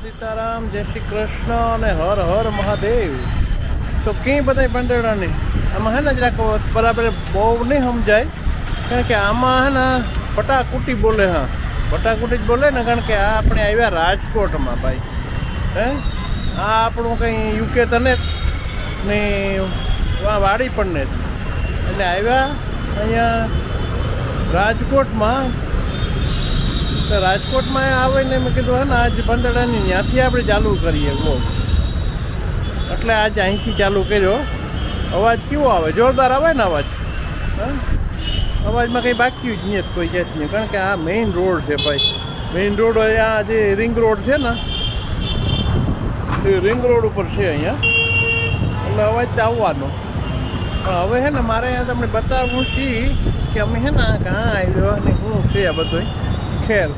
સીતારામ, જય શ્રી કૃષ્ણ અને હર હર મહાદેવ. તો ક્યાંય બધાય પાંદડાની આમાં હે ને જરાક બરાબર બહુ નહીં સમજાય, કારણ કે આમાં હે ને પટાકુટી બોલે હા. પટાકુટી જ બોલે ને, કારણ કે આ આપણે આવ્યા રાજકોટમાં ભાઈ. હે? આ આપણું કંઈ યુકે તને જ, ને વાડી પણ ને જ. એટલે આવ્યા અહીંયા રાજકોટમાં તો રાજકોટમાં આવે ને મેં કીધું, હે ને, આજ પંદડાની ત્યાંથી આપણે ચાલુ કરીએ બ્લોગ એટલે આજ અહીંથી ચાલુ કર્યો. અવાજ કેવો આવે? જોરદાર આવે ને અવાજ? અવાજમાં કંઈ બાકી જ નહીં, કોઈ જાતની. કારણ કે આ મેઇન રોડ છે ભાઈ. મેઇન રોડ આ જે રિંગ રોડ છે ને, એ રિંગ રોડ ઉપર છે અહીંયા. એટલે અવાજ તો આવવાનો. પણ હવે છે ને, મારે અહીંયા તમને બતાવવું છે કે અમે છે ને કાં આવ્યો અને શું છે આ બધું ખેલ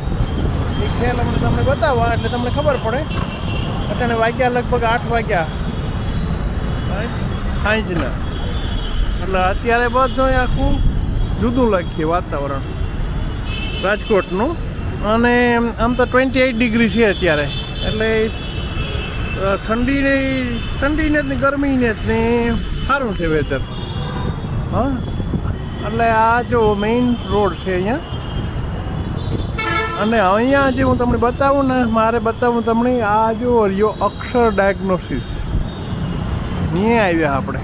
એ ખેલ અમને તમને બતાવવા, એટલે તમને ખબર પડે. અત્યારે વાગ્યા લગભગ આઠ વાગ્યા. સાંજના. એટલે અત્યારે બધું આખું જુદું લખીએ વાતાવરણ. રાજકોટનું. અને આમ તો ટ્વેન્ટી એઇટ ડિગ્રી છે અત્યારે. એટલે ઠંડીને ઠંડીને જ ને ગરમી જ ને સારું છે વેધર હા? એટલે આ જો મેઇન રોડ છે અહીંયા. અને અહીંયા જે હું તમને બતાવું ને, મારે બતાવું તમને, આ જો રહ્યો અક્ષર ડાયગ્નોસિસ અહીંયા આવ્યા આપણે.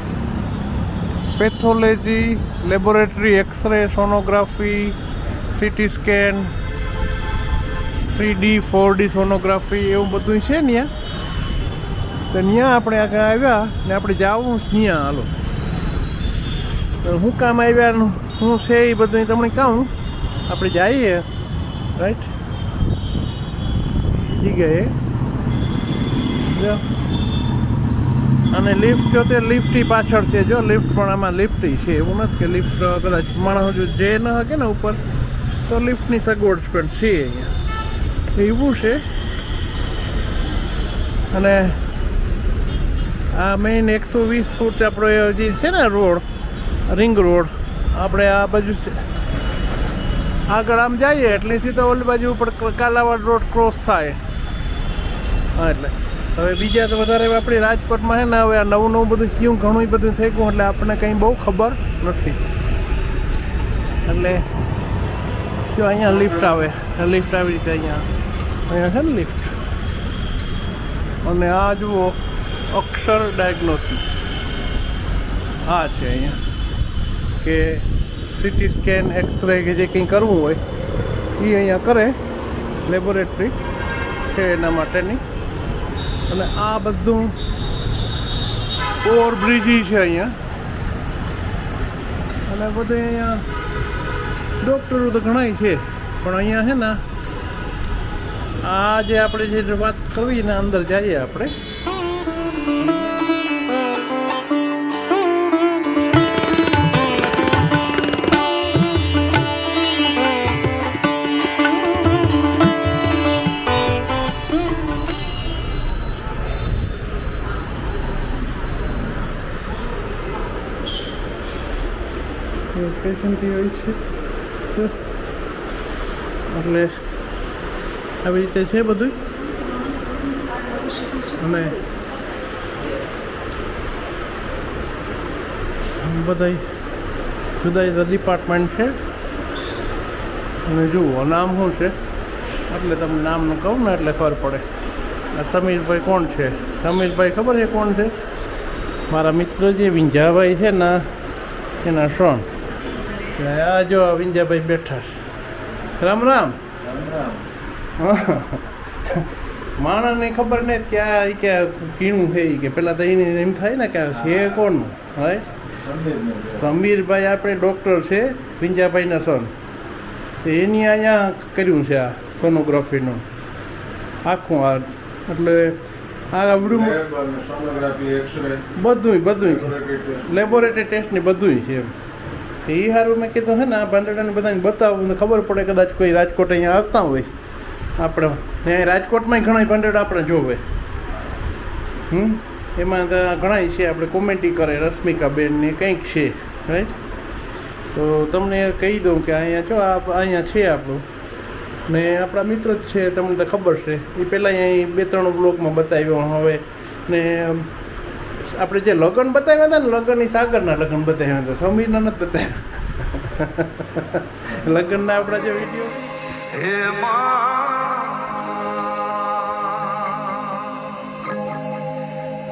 Pathology laboratory x ray sonography CT scan three D four D sonography એવું બધું છે ને તો ત્યાં આપણે આગળ આવ્યા ને આપણે જવું ત્યાં, હાલો. શું કામ આવ્યા શું છે એ બધું તમને કહું. આપણે જઈએ. રાઈટ જગ્યાએ જો અને લિફ્ટ જો તે લિફ્ટી પાછળ છે, જો લિફ્ટ પણ આમાં લિફ્ટ છે, એવું નથી કે લિફ્ટ કદાચ માણસ જો જે ન હકે ને ઉપર, તો લિફ્ટની સગવડ પણ છે અહીંયા. એવું છે. અને આ મેઇન એકસો વીસ ફૂટ આપણો જે છે ને રોડ રિંગ રોડ આપણે આ બાજુ આગળ આમ જઈએ, એટલે સીધા ઓલી બાજુ ઉપર કાલાવાડ રોડ ક્રોસ થાય. હા, એટલે. હવે બીજા તો વધારે આપણે રાજકોટમાં છે ને, હવે આ નવું નવું બધું થયું ઘણું બધું થઈ ગયું, એટલે આપણને કંઈ બહુ ખબર નથી. એટલે જો અહીંયા લિફ્ટ આવે. લિફ્ટ આવી રીતે અહીંયા. અહીંયા છે ને લિફ્ટ અને આ જુઓ, અક્ષર ડાયગ્નોસિસ આ છે અહીંયા. કે સીટી સ્કેન એક્સરે કે જે કંઈ કરવું હોય એ અહીંયા કરે લેબોરેટરી છે એના માટેની. અને આ બધું ઓવરબ્રિજ છે અહીંયા. અને બધે અહીંયા ડૉક્ટરો તો ઘણાય છે, પણ અહીંયા છે ને, આ જે આપણે જે વાત કરવી ને અંદર જઈએ આપણે. પેશન્ટ હોય છે. એટલે આવી રીતે છે બધું? અને બધા જુદા જુદા ડિપાર્ટમેન્ટ છે. અને જુઓ નામ શું છે? એટલે તમે નામનું કહું ને એટલે ખબર પડે. આ સમીરભાઈ કોણ છે? સમીરભાઈ ખબર છે કોણ છે? મારા મિત્ર જે વિંજાભાઈ છે ને, એના શ્રણ આ જો વિંજાભાઈ બેઠા છે. રામ રામ. માણસને ખબર નહીં કે આ કે કીણું છે કે. પેલા તો એને એમ થાય ને કે આ છે કોણનું right? સમીરભાઈ આપણે ડૉક્ટર છે વિંજાભાઈના સન તો એની અહીંયા કર્યું છે આ સોનોગ્રાફીનું આખું આ એટલે આ આવડું બધું બધું લેબોરેટરી ટેસ્ટ ને બધુંય છે એમ. એ સારું મેં કીધું હે ને, આ ભાંડડાને બધાને બતાવું ને ખબર પડે કદાચ કોઈ રાજકોટ અહીંયા આવતા હોય. આપણે ને અહીં રાજકોટમાં ઘણા ભાંડડા આપણે જોવે. હમ? એમાં તો ઘણાય છે, આપણે કોમેડી કરે રશ્મિકાબેન ને કંઈક છે રાઈટ તો તમને કહી દઉં કે અહીંયા જો, આ અહીંયા છે આપણું. ને આપણા મિત્ર જ છે, તમને તો ખબર છે. એ પહેલાં અહીં બે ત્રણ બ્લોકમાં બતાવ્યો હવે. ને આપણે જે લગ્ન બતાવ્યા હતા ને લગ્ન સાગરના લગ્ન બતાવ્યા હતા, સમીરના નથી બતાવ્યા. લગ્નના આપણા જે વીડિયો. હે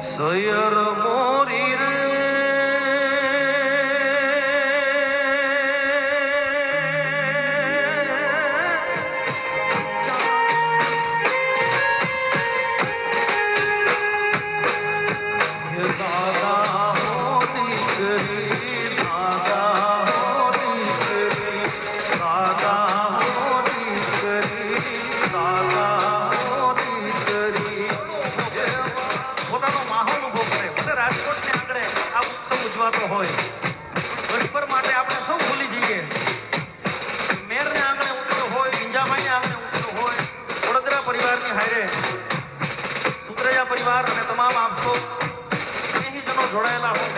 સયર મોરી good.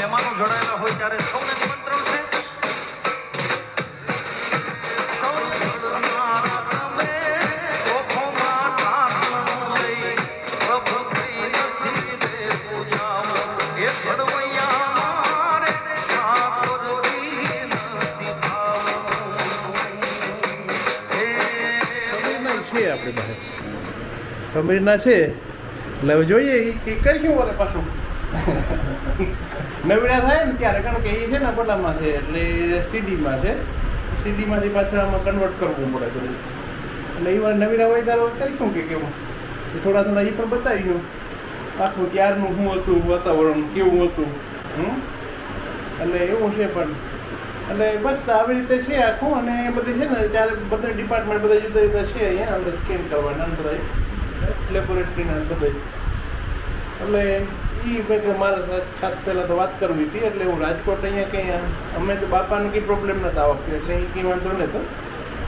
મહેમાનો જોડાયેલા હોય ત્યારે સૌને નિમંત્રણ છે સૌ જોડનારા તમે ચોખોમાં ટાંકણું લઈ પ્રભુ કઈ નથી રે પૂજામાં. એ ઘડવૈયા મારે ઠાકોરજી નથી થાવું. હે સમીરના છે આપણી પાસે સમીરના છે એટલે હવે જોઈએ એ કરશું વરે પાછું નવીરા થાય ને ત્યારે કારણ કે એ છે ને પેલામાં છે, એટલે સીડીમાં છે. સીડીમાંથી પાછું આમાં કન્વર્ટ કરવું પડે બધું. એટલે એ વાર નવીના હોય ત્યારે કરીશું કે કેવું? થોડા થોડા એ પણ બતાવી બતાવીશું આખું ત્યારનું શું હતું, વાતાવરણ કેવું હતું, હમ? એટલે એવું છે પણ. એટલે બસ આવી રીતે છે આખું અને એ બધી છે ને, ત્યારે બધા ડિપાર્ટમેન્ટ બધા જુદા જુદા છે અહીંયા, અંદર સ્કેન કરવાના બધા લેબોરેટરીના બધા. એટલે એ મારે ખાસ પહેલાં તો વાત કરવી હતી, એટલે હું રાજકોટ અહીંયા કંઈ અમે તો બાપાને કંઈ પ્રોબ્લેમ નહોતા આ એટલે એ કંઈ વાંધો નહોતો.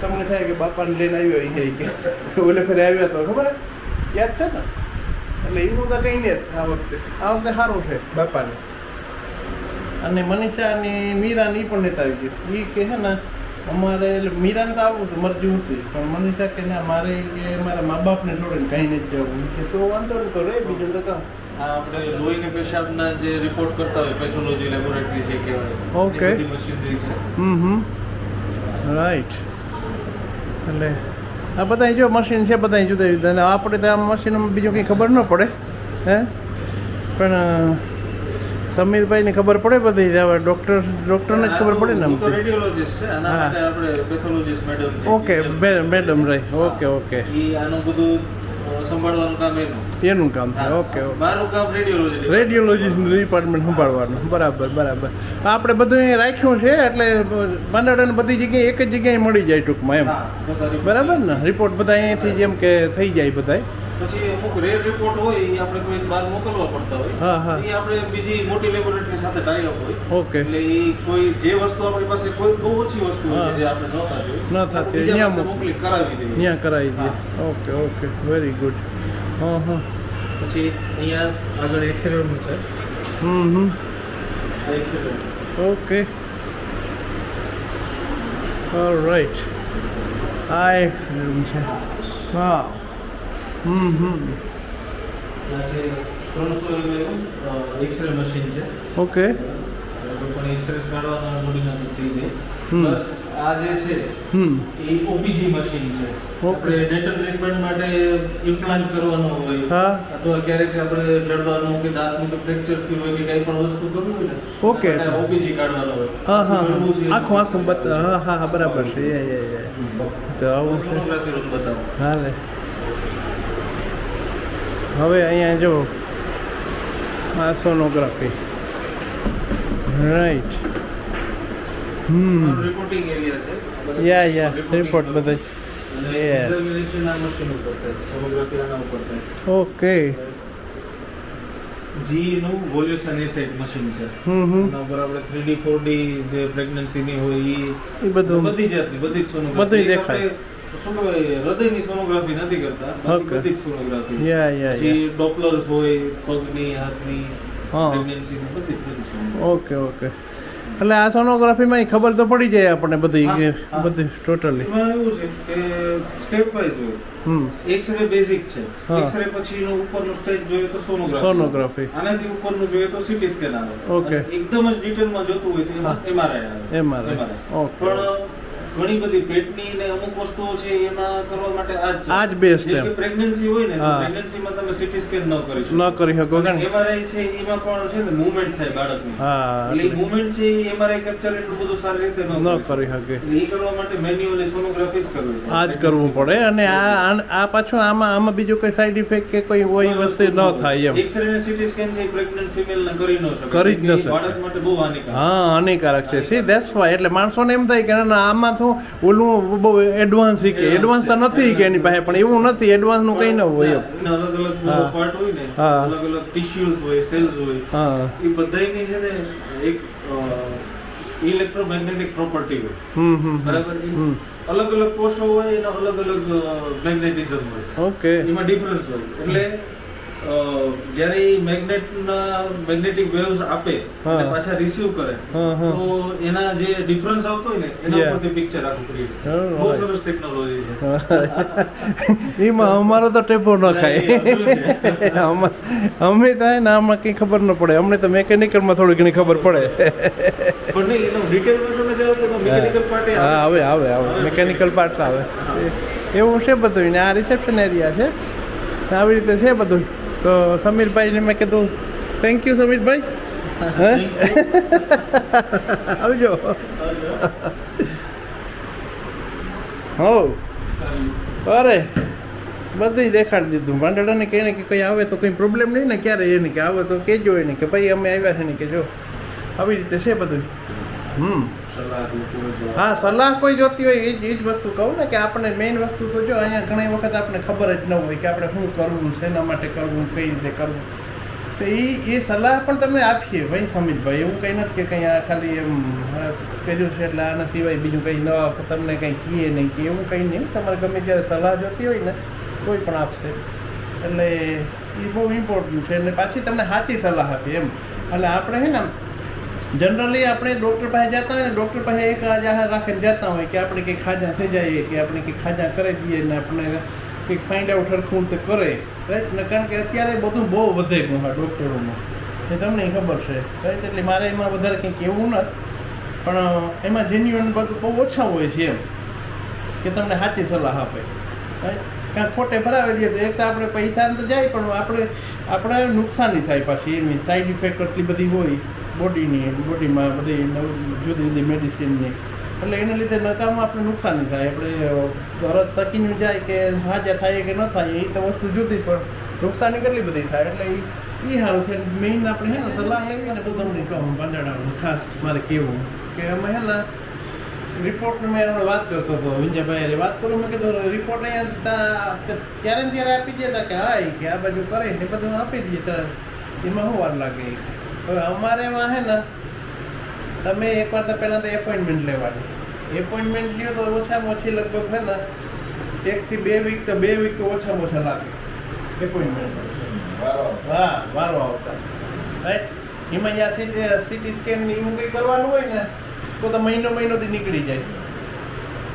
તમને થાય કે બાપાને લઈને આવ્યો અહીંયા કે, ઓલે ફરી આવ્યા તો, ખબર? યાદ છે ને? એટલે એવું તો કંઈ નહીં આ વખતે. આ વખતે સારું છે બાપાને. અને મનીષા અને મીરાને એ પણ લેતા આવી ગયું. એ કે છે ને, અમારે મીરાને તો આવું હતું મરજી હતી, પણ મનીષા કે ના, મારે કે મારા મા બાપને જોડે કંઈ નથી જવું. કે તો વાંધો નહીં તો રે, બીજું તો કામ આપણે લોહીને પેશાબના જે રિપોર્ટ કરતા હોય પેથોલોજી લેબોરેટરી જે કહેવાય ઓકે મશીનરી છે. હમ હમ. રાઈટ એટલે આ બધા જો મશીન છે બધા જુદા જુદા. અને આપણે તો આ મશીનમાં બીજું કંઈ ખબર ન પડે હે? પણ સમીરભાઈને ખબર પડે બધી હવે ડૉક્ટર ડૉક્ટરને જ ખબર પડે ને આમ છે આના. માટે આપણે pathologist madam okay madam right okay okay આનું બધું સંભાળવાનું કામ એનું? એનું કામ થાય ઓકે મારું કામ રેડિયોલોજી રેડિયોલોજીસ્ટનું ડિપાર્ટમેન્ટ સંભાળવાનું. બરાબર બરાબર. આપણે બધું રાખ્યું છે એટલે પાંદડાને બધી જગ્યાએ એક જ જગ્યાએ મળી જાય ટૂંકમાં એમ. બરાબર ને? રિપોર્ટ બધા અહીંયાથી જેમ કે થઈ જાય બધાય. પછી અમુક રેર રિપોર્ટ હોય એ આપણે કોઈ બહાર મોકલવા પડતા હા, હા. હોય એ આપણે બીજી મોટી લેબોરેટરી સાથે ટાઈઅપ હોય. ઓકે એટલે એ કોઈ જે વસ્તુ આપણી પાસે કોઈ બહુ ઓછી વસ્તુ હોય. જે આપણે ન થતી ન થતી હોય, ત્યાં મોકલી. કરાવી દઈએ. ત્યાં કરાવી દઈએ. ઓકે ઓકે વેરી ગુડ હા હા પછી અહીંયા આગળ એક્સરેનું છે. હમ હમ ઓકે રાઈટ આ એક્સરેનું છે. હા. હમ હમ. ત્રણસો એક્સરે મશીન છે ઓકે પણ એક્સરે કાઢવાના બોડીના થઈ જાય. પ્લસ આ જે છે હમ. એ ઓપીજી મશીન છે ઓકે. ડેન્ટલ ટ્રીટમેન્ટ માટે ઇમ્પ્લાન્ટ કરવાનો હોય હા. અથવા ક્યારેક આપણે જડવાનું કે દાંતનું કે ફ્રેક્ચર થયું હોય કે કંઈ પણ વસ્તુ કરવું હોય ને Okay. ઓપીજી કાઢવાનો હોય હા હા. આખું આખું હા હા હા બરાબર છે. તો આવું બતાવો. હાલે હવે અહીંયા જો આ સોનોગ્રાફી રાઈટ હમ રિપોર્ટિંગ એરિયા છે. બધા યા યા રિપોર્ટ બધા. ઓકે જી નું વોલ્યુશન એસેટ મશીન છે. હમ હમ એના ઉપર આપણે 3D 4D જે પ્રેગ્નન્સીની હોય ઈ એ બધું બધી જાતની બધી સોનોગ્રાફી બધુંય દેખાય. શું કહેવાય હૃદયની સોનોગ્રાફી નથી કરતા બધી સોનોગ્રાફી યા યા પછી ડોપલર્સ હોય પગની હાથની હા. બધી બધી ઓકે ઓકે એટલે આ સોનોગ્રાફીમાં ખબર તો પડી જાય આપણને બધી. બધી ટોટલી એવું છે કે સ્ટેપ વાઇઝ હોય. હમ. એક્સરે બેઝિક છે. એક્સરે પછીનો ઉપરનો સ્ટેજ જોઈએ તો સોનોગ્રાફી. સોનોગ્રાફી. આનાથી ઉપરનું જોઈએ તો સીટી સ્કેન આવે. ઓકે એકદમ જ ડિટેલમાં જોતું હોય તો એમાં એમઆરઆઈ આવે. MRI. ઓકે પણ ઘણી બધી પેટની ને અમુક વસ્તુઓ છે એમાં કરવા માટે આ. આ જ best એમ. પ્રેગ્નન્સી હોય ને પ્રેગ્નન્સીમાં તમે સીટી સ્કેન ન કરી શકો. ન કરી શકો કે એમઆરઆઈ છે એમાં પણ છે ને મૂવમેન્ટ થાય બાળકનું. હા એટલે મૂવમેન્ટ છે એમઆરઆઈ કેપ્ચર એટલું બધું સારી રીતે ન કરી શકે. એ કરવા માટે મેન્યુઅલી સોનોગ્રાફી જ કરવી પડે. આ જ કરવું પડે અને આ આ- પાછું આમાં આમાં બીજું કોઈ સાઈડ ઇફેક્ટ કે કોઈ હોય વસ્તુ ન થાય એમ. એક્સરે ને સીટી સ્કેન છે પ્રેગ્નન્ટ ફિમેલ ને કરી ન શકે. કરી જ ન શકે. બાળક માટે બહુ હાનિકારક. હા હાનિકારક છે. સી ધેટ્સ વાય એટલે માણસોને એમ થાય કે આમાં તો ઓલું બહુ એડવાન્સ કે. એડવાન્સ તો નથી કે એની પાસે પણ એવું નથી. એડવાન્સનું કઈ ન હોય એમ. અલગ અલગ. પાર્ટ હોય ને અલગ અલગ ટિશ્યુઝ હોય સેલ્સ હોય. હા. એ બધાયની છે ને એક ઇલેક્ટ્રોમેગ્નેટિક પ્રોપર્ટી હોય. હમ હમ હમ. બરાબર? અલગ અલગ કોષો હોય એના અલગ અલગ મેગ્નેટિઝમ હોય. ઓકે એમાં ડિફરન્સ હોય. એટલે જ્યારે એ મેગ્નેટના મેગ્નેટિક વેવ્સ આપે અને પાછા રિસીવ કરે. તો એના જે ડિફરન્સ આવતો હોય ને એના ઉપરથી પિક્ચર આખું ક્રિએટ Oh, બહુ સરસ ટેકનોલોજી છે. એમાં અમારો તો ટેપો ન ખાય. અમે અમે થાય ને આમાં કંઈ ખબર ન પડે. અમને તો મેકેનિકલમાં થોડી ઘણી ખબર પડે. પણ નહીં એનો ડિટેલમાં તમે જાઓ તો મેકેનિકલ પાર્ટ હા આવે આવે આવે મેકેનિકલ પાર્ટ આવે. એવું છે બધું. ને આ રિસેપ્શન એરિયા છે. આવી રીતે છે બધું. તો સમીરભાઈને મેં કીધું થેન્ક યુ સમીરભાઈ. આવજો. હો. અરે બધું દેખાડી દીધું. ભાંડડાને કહે ને કે કંઈ આવે તો કંઈ પ્રોબ્લેમ નહીં ને ક્યારે એને કે આવે તો કહેજો એને કે ભાઈ અમે આવ્યા છે ને કે જો. આવી રીતે છે બધું હમ. હા, સલાહ કોઈ જોતી હોય એ જ એ જ વસ્તુ કહું ને કે આપણે મેઇન વસ્તુ તો જો અહીંયા ઘણી વખત આપણે ખબર જ ન હોય કે આપણે શું કરવું એના માટે કરવું, કઈ રીતે કરવું. તો એ એ સલાહ પણ તમે આપીએ ભાઈ સમીરભાઈ. એવું કંઈ નથી કે કંઈ આ ખાલી એમ કર્યું છે એટલે આના સિવાય બીજું કંઈ ન તમને કંઈ કીએ નહીં કે એવું કંઈ નહીં. તમારે ગમે ત્યારે સલાહ જોતી હોય ને કોઈ પણ આપશે. એટલે એ બહુ ઇમ્પોર્ટન્ટ છે. અને પાછી તમને સાચી સલાહ આપી એમ. એટલે આપણે છે ને જનરલી આપણે ડૉક્ટર પાસે જતા હોય ને ડૉક્ટર પાસે એક જાહેર રાખીને જતા હોય કે આપણે કંઈક ખાજા થઈ જાય કે આપણે કંઈક ખાજા કરી દઈએ ને આપણે કંઈક ફાઇન્ડ આઉટ હરખું તો કરે રાઈટ ને કારણ કે અત્યારે બધું બહુ વધે ગયું હા ડૉક્ટરોમાં એ તમને ખબર છે રાઈટ એટલે મારે એમાં વધારે કંઈ કહેવું નથી. પણ એમાં જેન્યુઅન બધું બહુ ઓછા હોય છે એમ, કે તમને સાચી સલાહ આપે રાઈટ કાં ખોટે ભરાવી દઈએ તો એક તો આપણે પૈસા તો જાય, પણ આપણે આપણે નુકસાની થાય પાછી એની સાઈડ ઇફેક્ટ એટલી બધી હોય બોડીની, બોડીમાં બધી જુદી જુદી મેડિસિનની. એટલે એના લીધે નકામમાં આપણે નુકસાની થાય. આપણે તરત તકીને જાય કે હાજર થાય કે ન થાય, એ તો વસ્તુ જુદી, પણ નુકસાની કેટલી બધી થાય? એટલે એ એ સારું છે. મેઇન આપણે હે સલાહ એવી ને હું તમને કહું પાંદડાનું ખાસ મારે કહેવું કે અમે હે ને રિપોર્ટ મેં હમણાં વાત કરતો હતો વિંજાભાઈ વાત કરું. મેં કીધું રિપોર્ટ અહીંયા ત્યારે ને ત્યારે આપી દેતા કે હા કે આ બાજુ કરે ને બધું આપી દઈએ તરત એમાં શું વાર લાગે. હવે અમારે એમાં હે ને તમે એકવાર તો પહેલાં તો એપોઇન્ટમેન્ટ લેવાની. એપોઇન્ટમેન્ટ લ્યો તો ઓછામાં ઓછી લગભગ છે ને એકથી બે વીક તો બે વીક તો ઓછામાં ઓછા લાગે. એપોઇન્ટમેન્ટ હા વારો આવતા. રાઈટ એમાં જ્યાં સીટી સીટી સ્કેન ને એવું કંઈ કરવાનું હોય ને તો તો મહિનો મહિનોથી નીકળી જાય.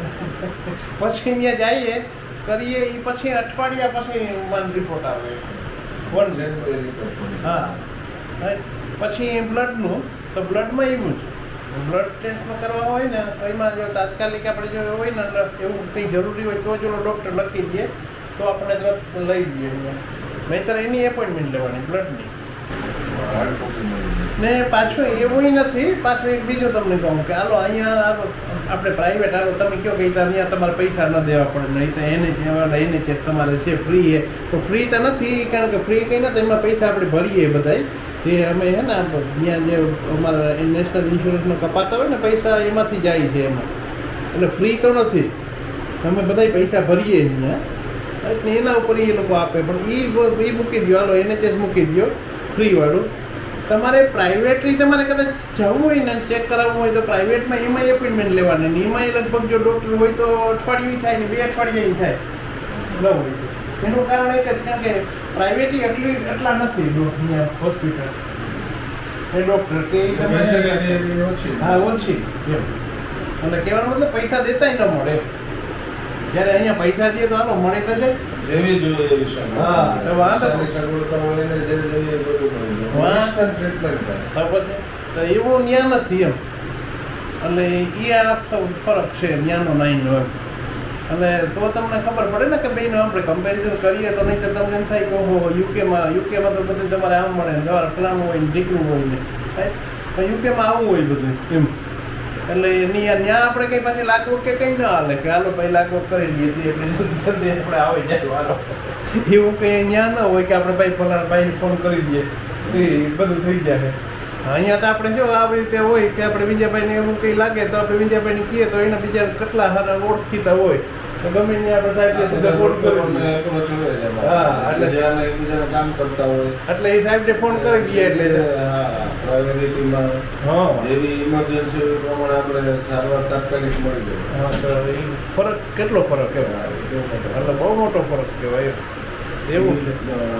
પછી ત્યાં જઈએ કરીએ એ પછી અઠવાડિયા પછી વન રિપોર્ટ આવે. વન હા. રાઈટ પછી એ બ્લડનું તો બ્લડમાં એવું જ. બ્લડ ટેસ્ટમાં કરવા હોય ને, તો એમાં જો તાત્કાલિક આપણે જો હોય ને એવું કંઈ જરૂરી હોય તો જ ડૉક્ટર લખી દે, તો આપણે તરત લઈ અહીંયા નહીંતર એની એપોઇન્ટમેન્ટ લેવાની બ્લડની ને પાછું એવું નથી, પાછું એક બીજું તમને કહું કે હાલો, અહીંયા આપણે પ્રાઇવેટ હાલો, તમે કહો કે અહીંયા તમારે પૈસા ન દેવા પડે, નહીં તો એને જે ચેસ તમારે છે ફ્રી એ. તો ફ્રી તો નથી, કારણ કે ફ્રી કંઈ નથી, એમાં પૈસા આપણે ભરીએ બધાય. જે અમે હે ને ત્યાં જે અમારા નેશનલ ઇન્સ્યોરન્સમાં કપાતા હોય ને પૈસા એમાંથી જાય છે એમાં. એટલે ફ્રી તો નથી. અમે બધાય પૈસા ભરીએ અહીંયા એટલે એના ઉપર એ લોકો આપે. પણ એ એ મૂકી દો હાલો, એનએચએસ મૂકી દો ફ્રીવાળું તમારે પ્રાઇવેટલી તમારે કદાચ જવું હોય ને ચેક કરાવવું હોય તો પ્રાઇવેટમાં એમાં એપોઇન્ટમેન્ટ લેવાની. એમાં લગભગ જો ડૉક્ટર હોય તો અઠવાડિયું થાય ને, બે અઠવાડિયા થાય. ન હોય. એનું કારણ એક જ કારણ કે પ્રાઇવેટી એટલી એટલા નથી હોસ્પિટલ એ ડૉક્ટર કે તમે હા ઓછી એમ અને કહેવાનો મતલબ પૈસા દેતાય ન મળે. જ્યારે અહીંયા પૈસા દઈએ તો હાલો મળે તો જાય જેવી જોઈએ એવી સગવડ. હા, તો વાંધો સગવડતા હોય ને જે જોઈએ બધું મળી જાય. Instant થાય. તો પછી એવું ન્યા નથી એમ એટલે એ આ ફરક છે ન્યાનો નાઈનો એમ અને તો તમને ખબર પડે ને કે બેનો આપણે કમ્પેરિઝન કરીએ તો નહીં તો તમને એમ થાય કે ઓહો, યુકેમાં યુકેમાં તો બધું તમારે આમ મળે ને તમારે ફલાણું હોય ને ઢીકણું હોય ને? પણ યુકેમાં આવું હોય બધું, એમ. એટલે એની ત્યાં આપણે કંઈ પાછી લાગવગ કે કંઈ ના હાલે, કે હાલો ભાઈ લાગવગ કરી લઈએ છીએ એટલે જલ્દી આપણે આવી જાય વારો એવું કંઈ ત્યાં ન હોય કે આપણે ભાઈ ફલાણા ભાઈને ફોન કરી દઈએ. એ બધું થઈ જાય. અહીંયા તો આપણે જો આવી રીતે હોય કે આપણે વિજયભાઈને એવું કંઈ લાગે તો આપણે વિજયભાઈને કહીએ તો એના બીજા કેટલા સારા ઓળખીતા હોય તો ગમે ને આપણે સાહેબને સીધા ફોન કરી ડોક્ટરોને દઈએ. approach હોય જ એમાં. હા, એટલે- બીજાને એકબીજાને કામ કરતા હોય એટલે એ સાહેબને ફોન કરી દઈએ એટલે હા પ્રાયોરિટીમાં હા જેવી ઇમરજન્સી પ્રમાણે આપણે સારવાર તાત્કાલિક મળી જાય હા તો એ ફરક કેટલો ફરક કહેવાય. એટલે બહુ મોટો ફરક કહેવાય. એવું છે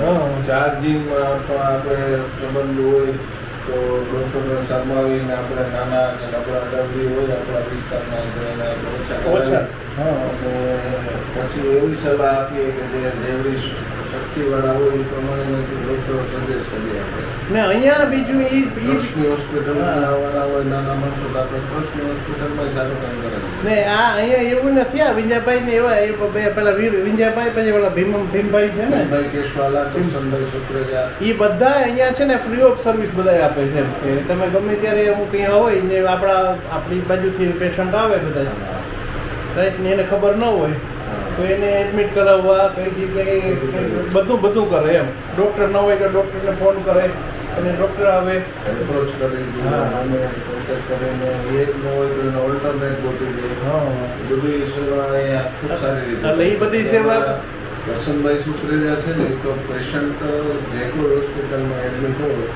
હા ચાર્જિંગમાં પણ આપણે સંબંધ હોય તો ડૉક્ટરને શરમાવીને આપણે નાના અને નબળા દર્દી હોય આપણા વિસ્તારમાં તો એને ઓછા ઓછા. હા. અને પછી એવી સલાહ આપીએ કે જે જેવડી શક્તિવાળા હોય એ પ્રમાણે ડૉક્ટરો સજેસ્ટ કરીએ આપણે. ને અહીંયા બીજું એ ટ્રસ્ટની હોસ્પિટલમાં આવવાના હોય નાના માણસો તો આપણે ટ્રસ્ટની હોસ્પિટલમાં સારું કામ કરે છે. ને આ અહીંયા એવું નથી આ વિંજાભાઈ ને એવા એ પેલા વિંજાભાઈ પછી ઓલા ભીમ ભીમભાઈ છે ને? ભાઈ કેશવાલા કિશનભાઈ સુત્રેજા એ બધા અહીંયા છે ને ફ્રી ઓફ સર્વિસ બધા આપે છે કે તમે ગમે ત્યારે અમુક અહીંયા હોય ને આપણા આપણી બાજુથી પેશન્ટ આવે બધા રાઈટ ને એને ખબર ન હોય. તો એને એડમિટ કરાવવા કઈ જગ્યાએ બધું બધું કરે એમ. ડૉક્ટર ન હોય તો ડૉક્ટરને ફોન કરે અને ડૉક્ટર આવે. એપ્રોચ કરી અને કોન્ટેક્ટ કરીને એક ન હોય તો એને ઓલ્ટરનેટ ગોઠવી દે. હા. બધી સેવા અહીંયા ખૂબ સારી રીતે એટલે એ બધી સેવા- કરશનભાઈ સુત્રેજા છે ને તો પેશન્ટ જે કોઈ હોસ્પિટલમાં એડમિટ હોય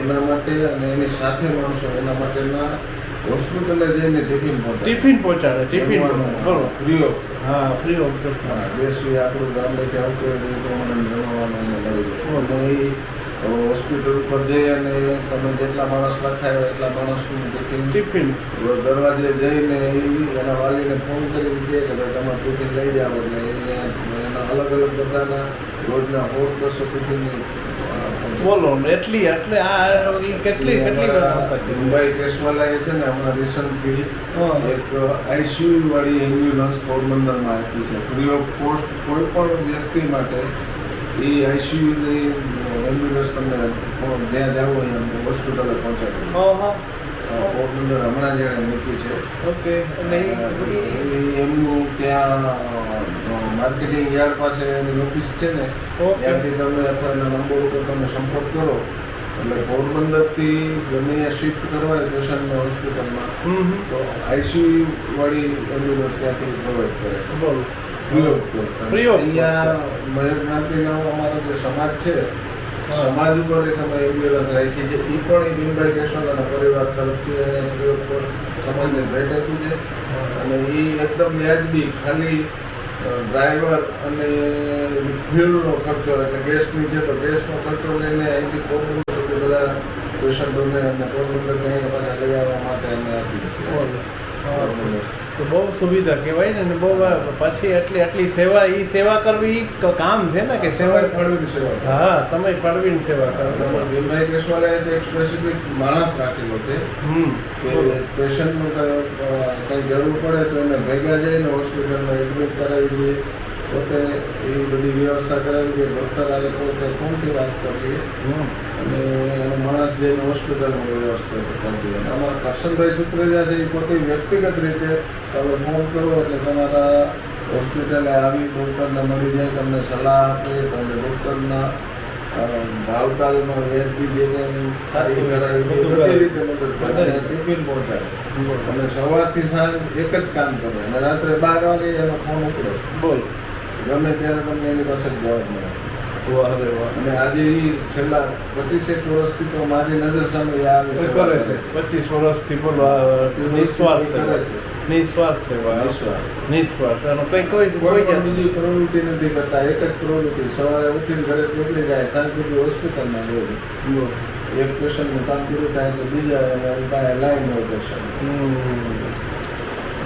એના માટે અને એની સાથે માણસો એના માટેના હોસ્પિટલે જઈને ટિફિન પહોંચાડે. ટિફિન પહોંચાડે ટિફિન બરોબર. ફ્રી ઓફ હા ફ્રી ઓફ હા દેશી આપણું ગામડેથી આવતું હોય એ પ્રમાણે જમવાનું અને મળી જાય. અને એ હોસ્પિટલ ઉપર જઈ અને તમે જેટલા માણસ લખાય એટલા માણસનું ટિફિન ટિફિન. દરવાજે જઈને એ એના વાલીને ફોન કરી કહે કે ભાઈ તમારે ટિફિન લઈ જાઓ. એટલે એના અલગ અલગ પ્રકારના રોજના હોટ બસો ટિફિન બોલો એટલી એટલે આ કેટલી કેટલી વાર આવતા એ મુંબઈ છે ને હમણાં હા. એક આઈસીયુ વાળી એમ્બ્યુલન્સ પોરબંદરમાં આપી છે. ફ્રી ઓફ કોસ્ટ કોઈ પણ વ્યક્તિ માટે એ આઈસીયુની એમ્બ્યુલન્સ તમને જ્યાં જવું હોય એમ હોસ્પિટલે પહોંચાડી પોરબંદર હમણાં જેણે મૂકી છે. ઓકે. એમનું ત્યાં માર્કેટિંગ યાર્ડ પાસે એની ઓફિસ છે ને. ત્યાંથી તમે અથવા એના નંબર ઉપર તમે સંપર્ક કરો. એટલે પોરબંદરથી ગમે શિફ્ટ કરવા હોય પેશન્ટને હોસ્પિટલમાં. તો આઈસીયુ વાળી એમ્બ્યુલન્સ ત્યાંથી પ્રોવાઈડ કરે. અહીંયા મયુર જ્ઞાતિનો અમારો જે સમાજ છે સમાજ ઉપર એક અમે એમ્બ્યુલન્સ રાખી છે. એ પણ એ ભીમભાઈ અને પરિવાર તરફથી કોસ્ટ સમાજને ભેટ આપ્યું છે. અને એ એકદમ વ્યાજબી ખાલી ડ્રાઈવર અને ફ્યુલનો ખર્ચો એટલે ગેસની છે તો ગેસનો ખર્ચો લઈને અહીંથી પોરબંદર સુધી બધા પેશન્ટોને અને પોરબંદરને અહીંયા પાછા લઈ આવવા માટે અમે આપીએ છીએ. તો બહુ સુવિધા કહેવાય ને અને બહુ પછી એટલી આટલી સેવા એ સેવા કરવી કામ છે ને કે સેવા ફાળવીને સેવા હા સમય ફાળવીને સેવા કરવી. ભીમભાઈ કેશવાલાએ એક સ્પેસિફિક માણસ રાખેલો છે કે પેશન્ટનું કંઈ જરૂર પડે તો એને ભેગા જઈને હોસ્પિટલમાં એડમિટ કરાવી દઈએ પોતે એ બધી વ્યવસ્થા કરાવી કે ડૉક્ટર આજે પોતે ફોનથી વાત કરીએ અને એનો માણસ જઈને હોસ્પિટલમાં વ્યવસ્થા કરી દઈએ અને અમારા કરશનભાઈ સુત્રેજા છે એ પોતે વ્યક્તિગત રીતે તમે ફોન કરો એટલે તમારા હોસ્પિટલે આવી ડૉક્ટરને મળી જાય તમને સલાહ આપે તમને ડૉક્ટરના ભાવતાલમાં વ્યાજબી જે કંઈ થાય કરાવી બધી રીતે મદદ ટિફિન પહોંચાડે. અને સવારથી સાંજ એક જ કામ કરે. અને રાત્રે બાર વાગે એનો ફોન ઉપડે. બોલો. ગમે ત્યારે તમને એની પાસે જવાબ મળે. વાહ રે વાહ. અને આજે એ છેલ્લા પચીસેક વર્ષથી તો મારી નજર સામે આવે આવી કરે છે. પચીસ વર્ષથી બોલો નિસ્વાર્થ સેવા છે. નિસ્વાર્થ સેવા નિસ્વાર્થ. નિસ્વાર્થ. અને કઈ કોઈ કોઈ બીજી પ્રવૃત્તિ નથી કરતા. એક જ પ્રવૃત્તિ. સવારે ઉઠીને ઘરે નીકળી જાય સાંજ સુધી હોસ્પિટલમાં રહે. એક પેશન્ટનું કામ પૂરું થાય તો બીજા પાસે લાઈન હોય પેશન્ટ.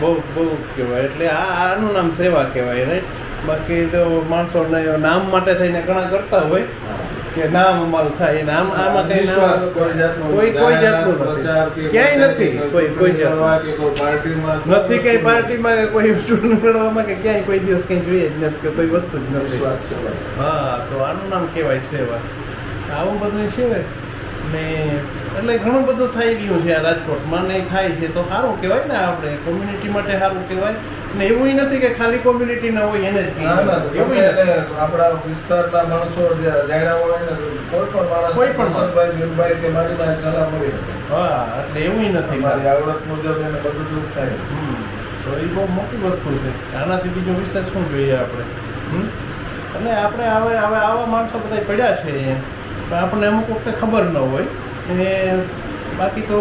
બહુ બહુ કહેવાય. એટલે આ આનું નામ સેવા કહેવાય રાઈટ બાકી તો માણસોને નામ માટે થઈને ઘણા કરતા હોય કે નામ અમારું થાય. નામ આમાં કઈ કોઈ કોઈ જાતનું નથી. ક્યાંય નથી. કોઈ કોઈ પાર્ટીમાં નથી કઈ પાર્ટીમાં કોઈ સ્ટુડન્ટ મેળવવામાં કે ક્યાંય કોઈ દિવસ કઈ જોઈએ જ નથી કે કોઈ વસ્તુ જ નથી. હા તો આનું નામ કહેવાય સેવા. આવું બધું છે ને એટલે ઘણું બધું થઈ ગયું છે આ રાજકોટમાં. ને થાય છે તો સારું કહેવાય ને આપણે. કોમ્યુનિટી માટે સારું કહેવાય. ને એવું નથી કે ખાલી કોમ્યુનિટી ના હોય એને જ આપણા વિસ્તારના માણસો જાણ્યા હોય ને કોઈ પણ માણસ કોઈ પણ ભીમભાઈ કે મારી પાસે સલાહ મળી હા એટલે એવું નથી મારી. આવડત મુજબ એને બધું દુઃખ થાય. તો એ બહુ મોટી વસ્તુ છે. આનાથી બીજો વિશેષ શું જોઈએ આપણે? એટલે આપણે હવે હવે આવા માણસો બધા પડ્યા છે અહીંયા. પણ આપણને અમુક વખતે ખબર ન હોય. અને બાકી તો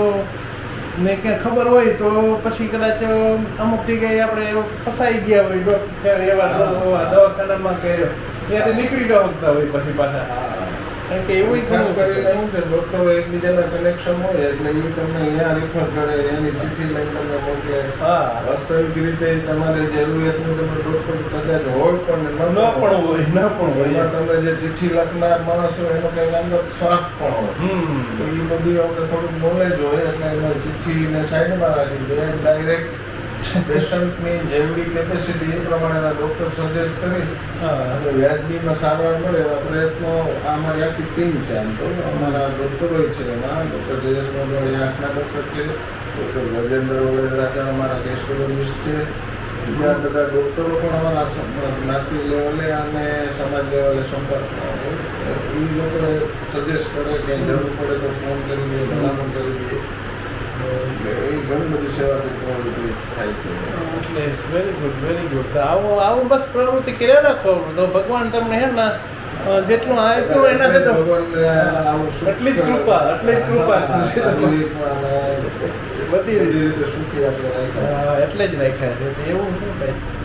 ને ક્યાં ખબર હોય તો પછી કદાચ અમુક જગ્યાએ આપણે ફસાઈ ગયા હોય ડોક્ટર એવા દવાખાનામાં કે ત્યાંથી નીકળી ન શકતા હોય પછી પાછા. કારણ કે એવું ખાસ કરીને એવું છે ડોક્ટરો એકબીજાના કનેક્શન હોય એટલે એ તમને અહીંયા રિફર કરે એની ચિઠ્ઠી લઈને તમને મોકલે. હા. વાસ્તવિક રીતે તમારે જરૂરિયાત તમે ડોક્ટર કદાચ હોય પણ ન પણ હોય. ન પણ હોય. તમને જે ચિઠ્ઠી લખનાર માણસ હોય એનો કંઈક અંગત સ્વાર્થ પણ હોય. હમ. તો એ બધું અમને થોડુંક નોલેજ હોય એટલે એમાં ચિઠ્ઠીને સાઈડમાં રાખી દે ડાયરેક્ટ પેશન્ટની જેવડી કેપેસિટી એ પ્રમાણેના ડૉક્ટર સજેસ્ટ કરી અને વ્યાજબીમાં સારવાર મળે એવા પ્રયત્નો આમાં આખી ટીમ છે આમ તો. અમારા ડૉક્ટરો છે એમાં. ડૉક્ટર જયેશ મોગવાણી આંખના ડૉક્ટર છે. ડૉક્ટર ગજેન્દ્ર વડેદરા છે અમારા કેસ્ટોલોજિસ્ટ છે. બીજા બધા ડૉક્ટરો પણ અમારા જ્ઞાતિ લેવલે અને સમાજ લેવલે સંપર્કમાં હોય. એ લોકોએ સજેસ્ટ કરે કે જરૂર પડે તો ફોન કરી દે ભલામણ કરી દે એટલે એ ઘણી બધી સેવા પ્રવૃત્તિ થાય છે. એટલે વેરી ગુડ વેરી ગુડ તો આવો આવું બસ પ્રવૃત્તિ કર્યા રાખવાનું તો ભગવાન તમને હે ને જેટલું આપ્યું એના તો ભગવાનને આવું એટલી જ કૃપા, એટલી જ કૃપા. બધી બધી રીતે. સુખી આપણે રાખ્યા. એટલે જ રાખ્યા છે. એવું શું ભાઈ.